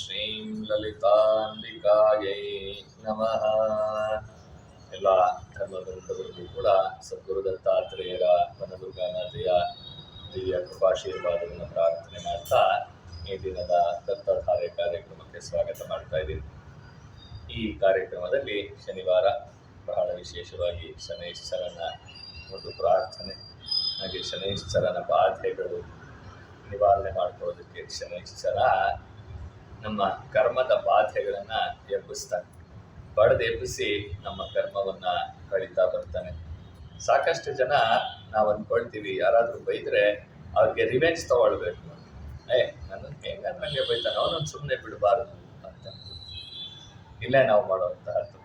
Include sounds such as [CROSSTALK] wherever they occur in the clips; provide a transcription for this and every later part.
ಶ್ರೀಂ ಲಲಿತಾಂಬಿಕಾಯೈ ನಮಃ. ಎಲ್ಲ ಧರ್ಮವೃಂದಗಳಿಗೂ ಕೂಡ ಸದ್ಗುರು ದತ್ತಾತ್ರೇಯರ ವನದುರ್ಗಾನಾಥೆಯ ದಿವ್ಯ ಕೃಪಾಶೀರ್ವಾದವನ್ನು ಪ್ರಾರ್ಥನೆ ಮಾಡ್ತಾ ಈ ದಿನದ ದತ್ತಧಾರೆ ಕಾರ್ಯಕ್ರಮಕ್ಕೆ ಸ್ವಾಗತ ಮಾಡ್ತಾ ಇದ್ದೀನಿ. ಈ ಕಾರ್ಯಕ್ರಮದಲ್ಲಿ ಶನಿವಾರ ಬಹಳ ವಿಶೇಷವಾಗಿ ಶನೈಶ್ಚರನ ಒಂದು ಪ್ರಾರ್ಥನೆ, ಹಾಗೆ ಶನೈಶ್ಚರನ ಬಾಧೆಗಳು ನಿವಾರಣೆ ಮಾಡ್ಕೊಳ್ಳೋದಕ್ಕೆ ಶನೈಶ್ಚರ ನಮ್ಮ ಕರ್ಮದ ಬಾಧೆಗಳನ್ನ ಎಬ್ಬಿಸ್ತಾನೆ. ಬಡದು ಎಬ್ಬಿಸಿ ನಮ್ಮ ಕರ್ಮವನ್ನ ಕಳೀತಾ ಬರ್ತಾನೆ. ಸಾಕಷ್ಟು ಜನ ನಾವು ಅನ್ಕೊಳ್ತೀವಿ ಯಾರಾದ್ರೂ ಬೈದ್ರೆ ಅವ್ರಿಗೆ ರಿವೆಂಜ್ ತಗೊಳ್ಬೇಕು. ಏ, ನನ್ನ ಹೆಂಗ ನನಗೆ ಬೈತಾನೆ ಅವನೊಂದು ಸುಮ್ಮನೆ ಬಿಡಬಾರದು ಅಂತ. ಇಲ್ಲೇ ನಾವು ತಪ್ಪು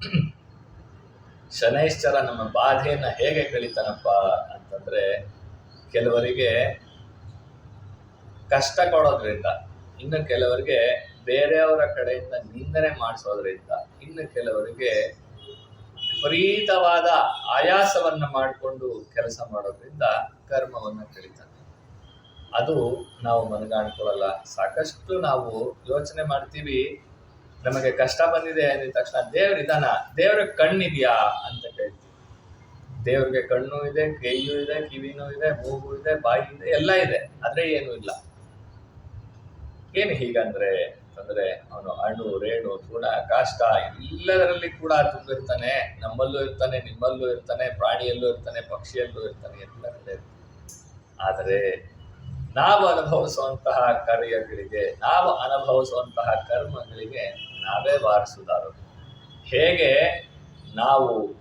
[CLEARS THROAT] ಶನೈಶ್ಚರ ನಮ್ಮ ಬಾಧೆಯನ್ನ ಹೇಗೆ ಕಳೀತಾನಪ್ಪ ಅಂತಂದ್ರೆ, ಕೆಲವರಿಗೆ ಕಷ್ಟ ಕೊಡೋದ್ರಿಂದ. ಇನ್ನು ಕೆಲವರಿಗೆ ಬೇರೆಯವರ ಕಡೆಯಿಂದ ನಿಂದನೆ ಮಾಡಿಸೋದ್ರಿಂದ ಇನ್ನು ಕೆಲವರಿಗೆ ವಿಪರೀತವಾದ ಆಯಾಸವನ್ನ ಮಾಡಿಕೊಂಡು ಕೆಲಸ ಮಾಡೋದ್ರಿಂದ ಕರ್ಮವನ್ನ ಕಳೀತಾನೆ ಅದು ನಾವು ಮನಗಾಣ್ಕೊಳ್ಳಲ್ಲ. ಸಾಕಷ್ಟು ನಾವು ಯೋಚನೆ ಮಾಡ್ತೀವಿ, ನಮಗೆ ಕಷ್ಟ ಬಂದಿದೆ ಅಂದಿದ ತಕ್ಷಣ ದೇವ್ರ ಇದಾನ ಕಣ್ಣಿದೆಯಾ ಕಣ್ಣಿದ್ಯಾ ಅಂತ ಕೇಳ್ತೀವಿ. ದೇವ್ರಿಗೆ ಕಣ್ಣು ಇದೆ, ಕೈಯೂ ಇದೆ, ಕಿವಿನೂ ಇದೆ, ಮೂಗು ಇದೆ, ಬಾಯಿ ಇದೆ, ಎಲ್ಲ ಇದೆ. ಆದ್ರೆ ಏನೂ ಇಲ್ಲ. ಏನು ಹೀಗಂದ್ರೆ ಅಂದ್ರೆ ಅವನು ಅಣು, ರೇಣು, ತೃಣ, ಕಾಷ್ಟ ಎಲ್ಲದರಲ್ಲಿ ಕೂಡ ತುಂಬಿರ್ತಾನೆ. ನಮ್ಮಲ್ಲೂ ಇರ್ತಾನೆ, ನಿಮ್ಮಲ್ಲೂ ಇರ್ತಾನೆ, ಪ್ರಾಣಿಯಲ್ಲೂ ಇರ್ತಾನೆ, ಪಕ್ಷಿಯಲ್ಲೂ ಇರ್ತಾನೆ ಎಲ್ಲರಲ್ಲೇ ಇರ್ತಾನೆ. ಆದರೆ ನಾವು ಅನುಭವಿಸುವಂತಹ ಕಾರ್ಯಗಳಿಗೆ, ನಾವು ಅನುಭವಿಸುವಂತಹ ಕರ್ಮಗಳಿಗೆ ನಾವೇ ವಾರಿಸುದಾರು. ಹೇಗೆ ನಾವು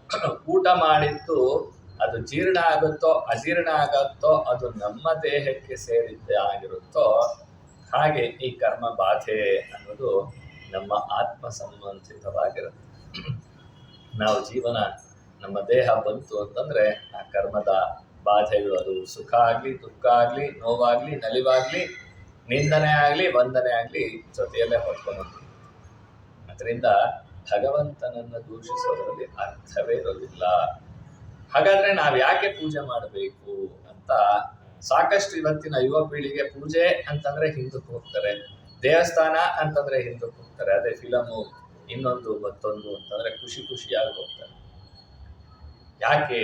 ಊಟ ಮಾಡಿದ್ದು, ಅದು ಜೀರ್ಣ ಆಗುತ್ತೋ, ಅಜೀರ್ಣ ಆಗುತ್ತೋ, ಅದು ನಮ್ಮ ದೇಹಕ್ಕೆ ಸೇರಿದ್ದೇ ಆಗಿರುತ್ತೋ ಹಾಗೆ ಈ ಕರ್ಮ ಬಾಧೆ ಅನ್ನೋದು ನಮ್ಮ ಆತ್ಮ ಸಂಬಂಧಿತವಾಗಿರುತ್ತೆ. ನಾವು ಜೀವನ, ನಮ್ಮ ದೇಹ ಬಂತು ಅಂತಂದ್ರೆ ಆ ಕರ್ಮದ ಬಾಧೆಗಳು ಅದು. ಸುಖ ಆಗ್ಲಿ, ದುಃಖ ಆಗ್ಲಿ, ನೋವಾಗ್ಲಿ, ನಲಿವಾಗ್ಲಿ, ನಿಂದನೆ ಆಗ್ಲಿ, ವಂದನೆ ಆಗ್ಲಿ ಜೊತೆಯಲ್ಲೇ ಹೊತ್ಕೊಂಡು ಅದರಿಂದ ಭಗವಂತನನ್ನು ದೂಷಿಸೋದ್ರಲ್ಲಿ ಅರ್ಥವೇ ಇರೋದಿಲ್ಲ. ಹಾಗಾದ್ರೆ ನಾವು ಯಾಕೆ ಪೂಜೆ ಮಾಡಬೇಕು ಅಂತ ಸಾಕಷ್ಟು ಇವತ್ತಿನ ಯುವ ಪೀಳಿಗೆ ಪೂಜೆ ಅಂತಂದ್ರೆ ಹಿಂದಕ್ಕೆ ಹೋಗ್ತಾರೆ, ದೇವಸ್ಥಾನ ಅಂತಂದ್ರೆ ಹಿಂದಕ್ಕೆ ಹೋಗ್ತಾರೆ. ಅದೇ ಫಿಲಮು ಇನ್ನೊಂದು ಮತ್ತೊಂದು ಅಂತಂದ್ರೆ ಖುಷಿ ಖುಷಿಯಾಗಿ ಹೋಗ್ತಾರೆ. ಯಾಕೆ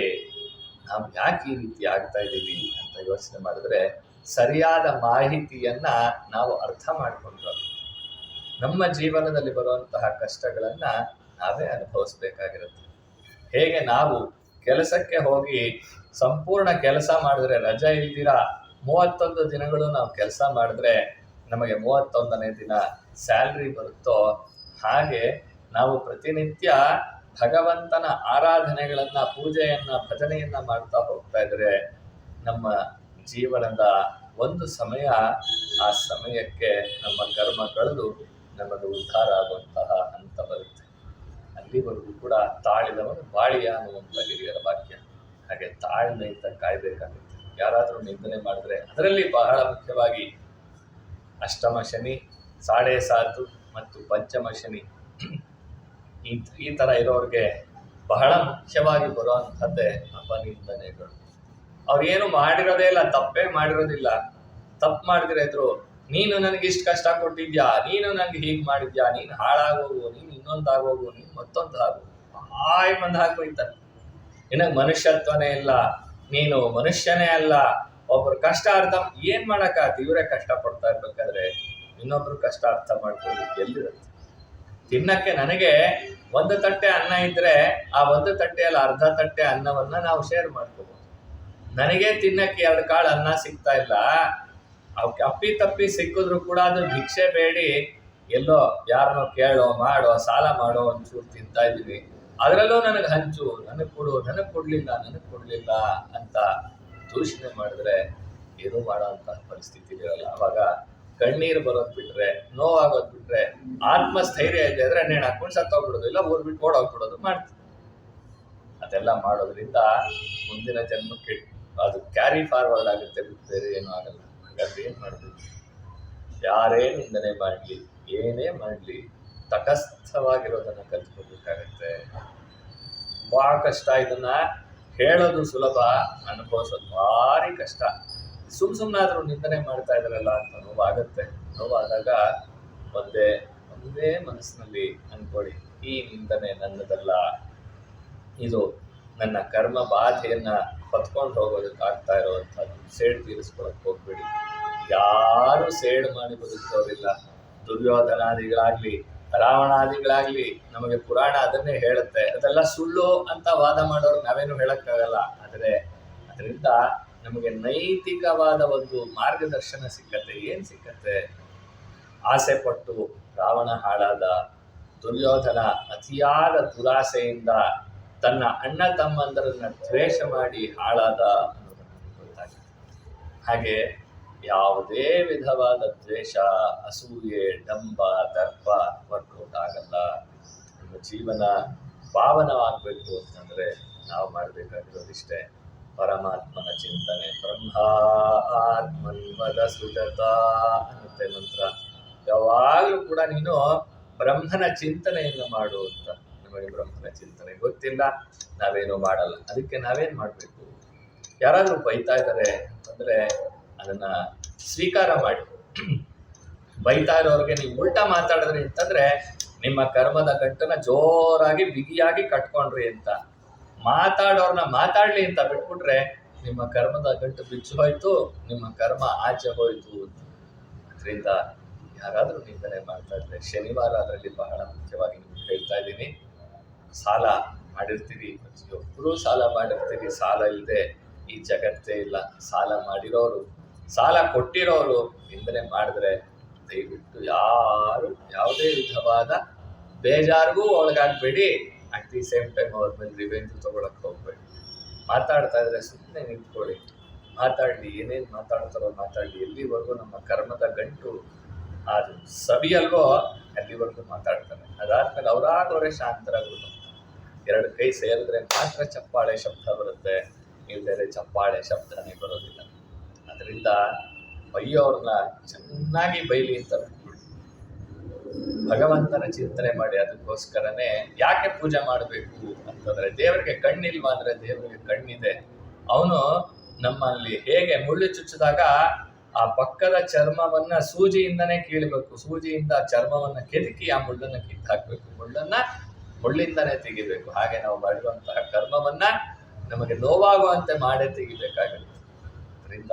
ನಾವು ಯಾಕೆ ಈ ರೀತಿ ಆಗ್ತಾ ಇದ್ದೀವಿ ಅಂತ ಯೋಚನೆ ಮಾಡಿದ್ರೆ ಸರಿಯಾದ ಮಾಹಿತಿಯನ್ನ ನಾವು ಅರ್ಥ ಮಾಡಿಕೊಂಡ್ರೆ ನಮ್ಮ ಜೀವನದಲ್ಲಿ ಬರುವಂತಹ ಕಷ್ಟಗಳನ್ನ ನಾವೇ ಅನುಭವಿಸ್ಬೇಕಾಗಿರುತ್ತೆ. ಹೇಗೆ ನಾವು ಕೆಲಸಕ್ಕೆ ಹೋಗಿ ಸಂಪೂರ್ಣ ಕೆಲಸ ಮಾಡಿದ್ರೆ ರಜಾ ಇಲ್ದಿರ? ಮೂವತ್ತೊಂದು ದಿನಗಳು ನಾವು ಕೆಲಸ ಮಾಡಿದ್ರೆ ನಮಗೆ ಮೂವತ್ತೊಂದನೇ ದಿನ ಸ್ಯಾಲ್ರಿ ಬರುತ್ತೋ? ಹಾಗೆ ನಾವು ಪ್ರತಿನಿತ್ಯ ಭಗವಂತನ ಆರಾಧನೆಗಳನ್ನ, ಪೂಜೆಯನ್ನ, ಭಜನೆಯನ್ನ ಮಾಡ್ತಾ ಹೋಗ್ತಾ ಇದ್ರೆ ನಮ್ಮ ಜೀವನದ ಒಂದು ಸಮಯ ಆ ಸಮಯಕ್ಕೆ ನಮ್ಮ ಕರ್ಮ ಕಳೆದು ನಮಗೆ ಉದ್ಧಾರ ಆಗುವಂತಹ ಹಂತ ಬರುತ್ತೆ. ಅಲ್ಲಿವರೆಗೂ ಕೂಡ ತಾಳಿದವನು ಬಾಳಿಯ ಅನ್ನುವಂಥ ಹಿರಿಯರ ವಾಕ್ಯ. ಹಾಗೆ ತಾಳ್ಮೆಯಿಂದ ಕಾಯ್ಬೇಕಾಗುತ್ತೆ. ಯಾರಾದರೂ ನಿಂದನೆ ಮಾಡಿದ್ರೆ ಅದರಲ್ಲಿ ಬಹಳ ಮುಖ್ಯವಾಗಿ ಅಷ್ಟಮ ಶನಿ, ಸಾಡೆ ಸಾತು ಮತ್ತು ಪಂಚಮ ಶನಿ. ಈ ಥರ ಇರೋರಿಗೆ ಬಹಳ ಮುಖ್ಯವಾಗಿ ಬರುವಂಥದ್ದೇ ಅಪನಿಂದನೆಗಳು ಅವ್ರು ಏನು ಮಾಡಿರೋದೇ ಇಲ್ಲ, ತಪ್ಪೇ ಮಾಡಿರೋದಿಲ್ಲ. ತಪ್ಪು ಮಾಡಿದ್ರೆ ಇದ್ರು ನೀನು ನನಗೆ ಇಷ್ಟು ಕಷ್ಟ ಕೊಟ್ಟಿದ್ಯಾ? ನೀನು ನನಗೆ ಹೀಗೆ ಮಾಡಿದ್ಯಾ? ನೀನು ಹಾಳಾಗೋಗು, ನೀನು ಇನ್ನೊಂದಾಗೋಗು, ನೀನು ಮತ್ತೊಂದು ಆಗು ಹಾಯ್ ಮಂದ್ ಹಾಕೋಯ್ತಾನೆ ನಿನಗೆ ಮನುಷ್ಯತ್ವನೇ ಇಲ್ಲ, ನೀನು ಮನುಷ್ಯನೇ ಅಲ್ಲ. ಒಬ್ರು ಕಷ್ಟ ಅರ್ಥ ಏನ್ ಮಾಡಕ್ಕಾಗತ್ತೆ ಇವರೇ ಕಷ್ಟ ಪಡ್ತಾ ಇರ್ಬೇಕಾದ್ರೆ ಇನ್ನೊಬ್ರು ಕಷ್ಟ ಅರ್ಥ ಮಾಡ್ಕೊಳ್ಳಿಕ್ಕೆ ಎಲ್ಲಿರುತ್ತೆ? ತಿನ್ನಕ್ಕೆ ನನಗೆ ಒಂದು ತಟ್ಟೆ ಅನ್ನ ಇದ್ರೆ ಆ ಒಂದು ತಟ್ಟೆಯಲ್ಲಿ ಅರ್ಧ ತಟ್ಟೆ ಅನ್ನವನ್ನ ನಾವು ಶೇರ್ ಮಾಡ್ಕೋಬಹುದು ನನಗೆ ತಿನ್ನಕ್ಕೆ ಎರಡು ಕಾಳು ಅನ್ನ ಸಿಗ್ತಾ ಇಲ್ಲ. ಅವಕ್ಕೆ ಅಪ್ಪಿ ತಪ್ಪಿ ಸಿಕ್ಕಿದ್ರು ಕೂಡ ಅದು ಭಿಕ್ಷೆ ಬೇಡಿ. ಎಲ್ಲೋ ಯಾರನ್ನೋ ಕೇಳೋ ಮಾಡೋ, ಸಾಲ ಮಾಡೋ ಒಂಚೂರು ತಿಂತಾ ಇದೀವಿ ಅದರಲ್ಲೂ ನನಗೆ ಹಂಚು, ನನಗೆ ಕೊಡು, ನನಗೆ ಕೊಡಲಿಲ್ಲ ನನಗೆ ಕೊಡಲಿಲ್ಲ ಅಂತ ದೂಷಣೆ ಮಾಡಿದ್ರೆ ಏನು ಮಾಡೋ ಅಂತ ಪರಿಸ್ಥಿತಿ ಇರಲ್ಲ. ಅವಾಗ ಕಣ್ಣೀರು ಬರೋದ್ ಬಿಟ್ರೆ, ನೋವಾಗೋದ್ ಬಿಟ್ರೆ, ಆತ್ಮಸ್ಥೈರ್ಯ ಇದೆ ಅಂದ್ರೆ ನೇಣು ಹಾಕೊಂಡು ಸತ್ತೋಗ್ಬಿಡೋದು ಇಲ್ಲ ಊರ್ ಬಿಟ್ಟು ಓಡೋಗ್ಬಿಡೋದು ಮಾಡ್ತೀವಿ ಅದೆಲ್ಲ ಮಾಡೋದ್ರಿಂದ ಮುಂದಿನ ಜನ್ಮಕ್ಕೆ ಅದು ಕ್ಯಾರಿ ಫಾರ್ವರ್ಡ್ ಆಗುತ್ತೆ ಬಿಟ್ಟು ಬೇರೆ ಏನೂ ಆಗಲ್ಲ. ಹಾಗಾದ್ರೆ ಏನ್ ಮಾಡ್ಬೇಕು? ಯಾರೇ ನಿಂದನೆ ಮಾಡ್ಲಿ, ಏನೇ ಮಾಡ್ಲಿ ತಟಸ್ಥವಾಗಿರೋದನ್ನ ಕಲ್ತ್ಕೊಳ್ಬೇಕಾಗತ್ತೆ ತುಂಬಾ ಕಷ್ಟ. ಇದನ್ನ ಹೇಳೋದು ಸುಲಭ, ಅನುಭವಿಸೋದು ಭಾರಿ ಕಷ್ಟ. ಸುಮ್ ಸುಮ್ಮನಾದ್ರೂ ನಿಂದನೆ ಮಾಡ್ತಾ ಇದ್ರಲ್ಲ ಅಂತ ನೋವಾಗತ್ತೆ. ನೋವಾದಾಗ ಒಂದೇ ಒಂದೇ ಮನಸ್ಸಿನಲ್ಲಿ ಅನ್ಕೊಳ್ಳಿ, ಈ ನಿಂದನೆ ನನ್ನದಲ್ಲ. ಇದು ನನ್ನ ಕರ್ಮ ಬಾಧೆಯನ್ನ ಹೊತ್ಕೊಂಡು ಹೋಗೋದಕ್ಕೆ ಆಗ್ತಾ ಇರುವಂಥದ್ದು ಸೇಡ್ ತೀರಿಸ್ಕೊಳಕ್ ಹೋಗ್ಬೇಡಿ. ಯಾರು ಸೇಡ್ ಮಾಡಿ ಬದುಕೋರಿಲ್ಲ ದುರ್ಯೋಧನಾದಿಗಳಾಗ್ಲಿ ರಾವಣಾದಿಗಳಾಗ್ಲಿ ನಮಗೆ ಪುರಾಣ ಅದನ್ನೇ ಹೇಳುತ್ತೆ. ಅದೆಲ್ಲ ಸುಳ್ಳು ಅಂತ ವಾದ ಮಾಡೋರು ನಾವೇನು ಹೇಳಕ್ಕಾಗಲ್ಲ. ಆದರೆ ಅದರಿಂದ ನಮಗೆ ನೈತಿಕವಾದ ಒಂದು ಮಾರ್ಗದರ್ಶನ ಸಿಕ್ಕತ್ತೆ. ಏನು ಸಿಕ್ಕತ್ತೆ? ಆಸೆ ಪಟ್ಟು ರಾವಣ ಹಾಳಾದ ದುರ್ಯೋಧನ ಅತಿಯಾದ ದುರಾಸೆಯಿಂದ ತನ್ನ ಅಣ್ಣ ತಮ್ಮಂದರನ್ನ ದ್ವೇಷ ಮಾಡಿ ಹಾಳಾದ ಅನ್ನೋದನ್ನು ಗೊತ್ತಾಗಿದೆ ಹಾಗೆ ಯಾವುದೇ ವಿಧವಾದ ದ್ವೇಷ, ಅಸೂಯೆ, ಡಂಬ, ದರ್ಪ ವರ್ಕೌಟ್ ಆಗಲ್ಲ ನಮ್ಮ ಜೀವನ ಪಾವನವಾಗಬೇಕು ಅಂತಂದ್ರೆ ನಾವು ಮಾಡಬೇಕಾಗಿರೋದಿಷ್ಟೇ ಪರಮಾತ್ಮನ ಚಿಂತನೆ, ಬ್ರಹ್ಮ ಆತ್ಮನ್ವದ ಸುಜತ ಅನ್ನುತ್ತೆ ಮಂತ್ರ. ಯಾವಾಗಲೂ ಕೂಡ ನೀನು ಬ್ರಹ್ಮನ ಚಿಂತನೆಯನ್ನು ಮಾಡು ಅಂತ. ನಮಗೆ ಬ್ರಹ್ಮನ ಚಿಂತನೆ ಗೊತ್ತಿಲ್ಲ, ನಾವೇನು ಮಾಡಲ್ಲ. ಅದಕ್ಕೆ ನಾವೇನ್ ಮಾಡಬೇಕು? ಯಾರಾದರೂ ಬೈತಾ ಇದ್ದಾರೆ ಅಂತಂದ್ರೆ ಅದನ್ನ ಸ್ವೀಕಾರ ಮಾಡಿ. ಬೈತಾ ಇರೋರಿಗೆ ನೀವು ಉಲ್ಟಾ ಮಾತಾಡಿದ್ರಿ ಅಂತಂದ್ರೆ, ನಿಮ್ಮ ಕರ್ಮದ ಗಂಟನ್ನ ಜೋರಾಗಿ ಬಿಗಿಯಾಗಿ ಕಟ್ಕೊಂಡ್ರಿ ಅಂತ. ಮಾತಾಡೋರ್ನ ಮಾತಾಡ್ಲಿ ಅಂತ ಬಿಟ್ಬಿಟ್ರೆ, ನಿಮ್ಮ ಕರ್ಮದ ಗಂಟು ಬಿಚ್ಚು ಹೋಯ್ತು, ನಿಮ್ಮ ಕರ್ಮ ಆಚೆ ಹೋಯ್ತು. ಅದರಿಂದ ಯಾರಾದರೂ ನಿಂದನೆ ಮಾಡ್ತಾ ಇದ್ರೆ, ಶನಿವಾರ ಅದರಲ್ಲಿ ಬಹಳ ಮುಖ್ಯವಾಗಿ ನಿಮ್ಗೆ ಹೇಳ್ತಾ ಇದ್ದೀನಿ. ಸಾಲ ಮಾಡಿರ್ತೀರಿ ಒಬ್ಬರು ಸಾಲ ಮಾಡಿರ್ತೀರಿ. ಸಾಲ ಇಲ್ಲದೆ ಈ ಜಗತ್ತೇ ಇಲ್ಲ. ಸಾಲ ಮಾಡಿರೋರು ಸಾಲ ಕೊಟ್ಟಿರೋರು ನಿಂದನೆ ಮಾಡಿದ್ರೆ ದಯವಿಟ್ಟು ಯಾರು ಯಾವುದೇ ವಿಧವಾದ ಬೇಜಾರಿಗೂ ಒಳಗಾಗ್ಬೇಡಿ. ಅಟ್ ದಿ ಸೇಮ್ ಟೈಮ್ ಅವ್ರ ಮೇಲೆ ರಿವೆಂಜ್ ತಗೊಳಕ್ ಹೋಗ್ಬೇಡಿ. ಮಾತಾಡ್ತಾ ಇದ್ರೆ ಸುಮ್ಮನೆ ನಿಂತ್ಕೊಳ್ಳಿ. ಮಾತಾಡ್ಲಿ, ಏನೇನ್ ಮಾತಾಡ್ತಾರೋ ಮಾತಾಡ್ಲಿ. ಎಲ್ಲಿವರೆಗೂ ನಮ್ಮ ಕರ್ಮದ ಗಂಟು ಅದು ಸವಿಯಲ್ವೋ ಅಲ್ಲಿವರೆಗೂ ಮಾತಾಡ್ತಾರೆ. ಅದಾದ್ಮೇಲೆ ಅವರಾಗವರೇ ಶಾಂತರಾಗ್ಬಿಟ್ಟು ಎರಡು ಕೈ ಸೇರಿದ್ರೆ ಮಾತ್ರ ಚಪ್ಪಾಳೆ ಶಬ್ದ ಬರುತ್ತೆ. ಇಲ್ಲದೇ ಚಪ್ಪಾಳೆ ಶಬ್ದನೇ ಬರೋದಿಲ್ಲ. ಅದರಿಂದ ಬೈಯೋರ್ನ ಚೆನ್ನಾಗಿ ಬೈಲಿ ಅಂತ ಭಗವಂತನ ಚಿಂತನೆ ಮಾಡಿ ಅದಕ್ಕೋಸ್ಕರನೇ ಯಾಕೆ ಪೂಜೆ ಮಾಡಬೇಕು ಅಂತಂದ್ರೆ ದೇವರಿಗೆ ಕಣ್ಣಿಲ್ವಾ ಅಂದ್ರೆ ದೇವರಿಗೆ ಕಣ್ಣಿದೆ. ಅವನು ನಮ್ಮಲ್ಲಿ ಹೇಗೆ ಮುಳ್ಳು ಚುಚ್ಚಿದಾಗ ಆ ಪಕ್ಕದ ಚರ್ಮವನ್ನ ಸೂಜಿಯಿಂದನೇ ಕೀಳಬೇಕು. ಸೂಜಿಯಿಂದ ಚರ್ಮವನ್ನ ಕೆದಕಿ ಆ ಮುಳ್ಳನ್ನ ಕಿತ್ತು ಹಾಕ್ಬೇಕು. ಮುಳ್ಳನ್ನ ಮುಳ್ಳಿಂದನೇ ತೆಗಿಬೇಕು. ಹಾಗೆ ನಾವು ಮಾಡುವಂತಹ ಕರ್ಮವನ್ನ ನಮಗೆ ನೋವಾಗುವಂತೆ ಮಾಡೇ ತೆಗಿಬೇಕಾಗುತ್ತೆ ಅದರಿಂದ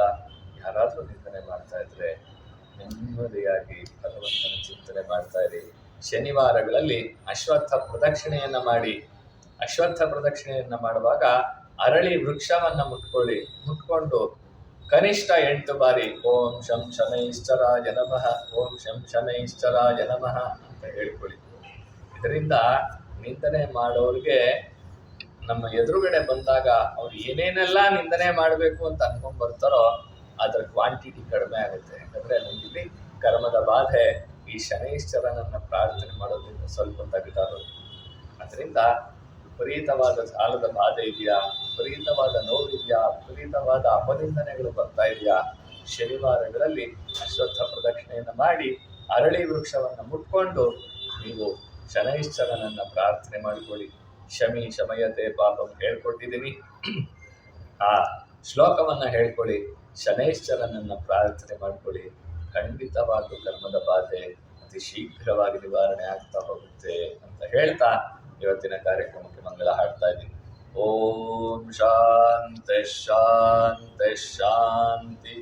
ಯಾರಾದ್ರೂ ನಿಂದನೆ ಮಾಡ್ತಾ ಇದ್ರೆ ನೆಮ್ಮದಿಯಾಗಿ ಭಗವಂತನ ಚಿಂತನೆ ಮಾಡ್ತಾ ಇರಿ. ಶನಿವಾರಗಳಲ್ಲಿ ಅಶ್ವತ್ಥ ಪ್ರದಕ್ಷಿಣೆಯನ್ನ ಮಾಡಿ. ಅಶ್ವತ್ಥ ಪ್ರದಕ್ಷಿಣೆಯನ್ನ ಮಾಡುವಾಗ ಅರಳಿ ವೃಕ್ಷವನ್ನ ಮುಟ್ಕೊಳ್ಳಿ. ಮುಟ್ಕೊಂಡು ಕನಿಷ್ಠ ಎಂಟು ಬಾರಿ ಓಂ ಶಂ ಶನೈಶ್ಚರಾಯ ಜನಮಃ ಓಂ ಶಂ ಶನೈಶ್ಚರಾಯ ಜನಮಃ ಅಂತ ಹೇಳ್ಕೊಳ್ಳಿ. ಇದರಿಂದ ನಿಂದನೆ ಮಾಡೋರಿಗೆ ನಮ್ಮ ಎದುರುಗಡೆ ಬಂದಾಗ ಅವ್ರು ಏನೇನೆಲ್ಲ ನಿಂದನೆ ಮಾಡಬೇಕು ಅಂತ ಅನ್ಕೊಂಡ್ ಬರ್ತಾರೋ ಅದರ ಕ್ವಾಂಟಿಟಿ ಕಡಿಮೆ ಆಗುತ್ತೆ. ಯಾಕಂದ್ರೆ ನಮ್ಗಿಲ್ಲಿ ಕರ್ಮದ ಬಾಧೆ ಈ ಶನೈಶ್ಚರನನ್ನು ಪ್ರಾರ್ಥನೆ ಮಾಡೋದ್ರಿಂದ ಸ್ವಲ್ಪ ತೆಗೆದಾರೋದು ಅದರಿಂದ ವಿಪರೀತವಾದ ಸಾಲದ ಬಾಧೆ ಇದೆಯಾ, ವಿಪರೀತವಾದ ನೋವು ಇದೆಯಾ, ವಿಪರೀತವಾದ ಅಪನಿಂದನೆಗಳು ಬರ್ತಾ ಇದೆಯಾ, ಶನಿವಾರಗಳಲ್ಲಿ ಅಶ್ವತ್ಥ ಪ್ರದಕ್ಷಿಣೆಯನ್ನು ಮಾಡಿ ಅರಳಿ ವೃಕ್ಷವನ್ನು ಮುಟ್ಕೊಂಡು ನೀವು ಶನೈಶ್ಚರನನ್ನು ಪ್ರಾರ್ಥನೆ ಮಾಡಿಕೊಳ್ಳಿ. ಶಮಿ ಶಮಯತೆ ಪಾಪ ಹೇಳ್ಕೊಟ್ಟಿದ್ದೀನಿ ಆ ಶ್ಲೋಕವನ್ನು ಹೇಳ್ಕೊಳ್ಳಿ. ಶನೈಶ್ಚರನನ್ನು ಪ್ರಾರ್ಥನೆ ಮಾಡ್ಕೊಳ್ಳಿ. ಖಂಡಿತವಾಗ್ಲೂ ಕರ್ಮದ ಬಾಧೆ ಅತಿ ಶೀಘ್ರವಾಗಿ ನಿವಾರಣೆ ಆಗ್ತಾ ಹೋಗುತ್ತೆ ಅಂತ ಹೇಳ್ತಾ ಇವತ್ತಿನ ಕಾರ್ಯಕ್ರಮಕ್ಕೆ ಮಂಗಳ ಹಾಡ್ತಾ ಇದ್ದೀನಿ. ಓಂ ಶಾಂತಿ ಶಾಂತಿ ಶಾಂತಿ.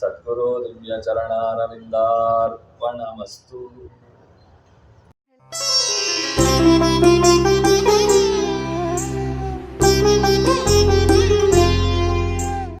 ಸದ್ಗುರು ದಿವ್ಯ ಚರಣಾರವಿಂದಾರ್ಪಣಮಸ್ತು.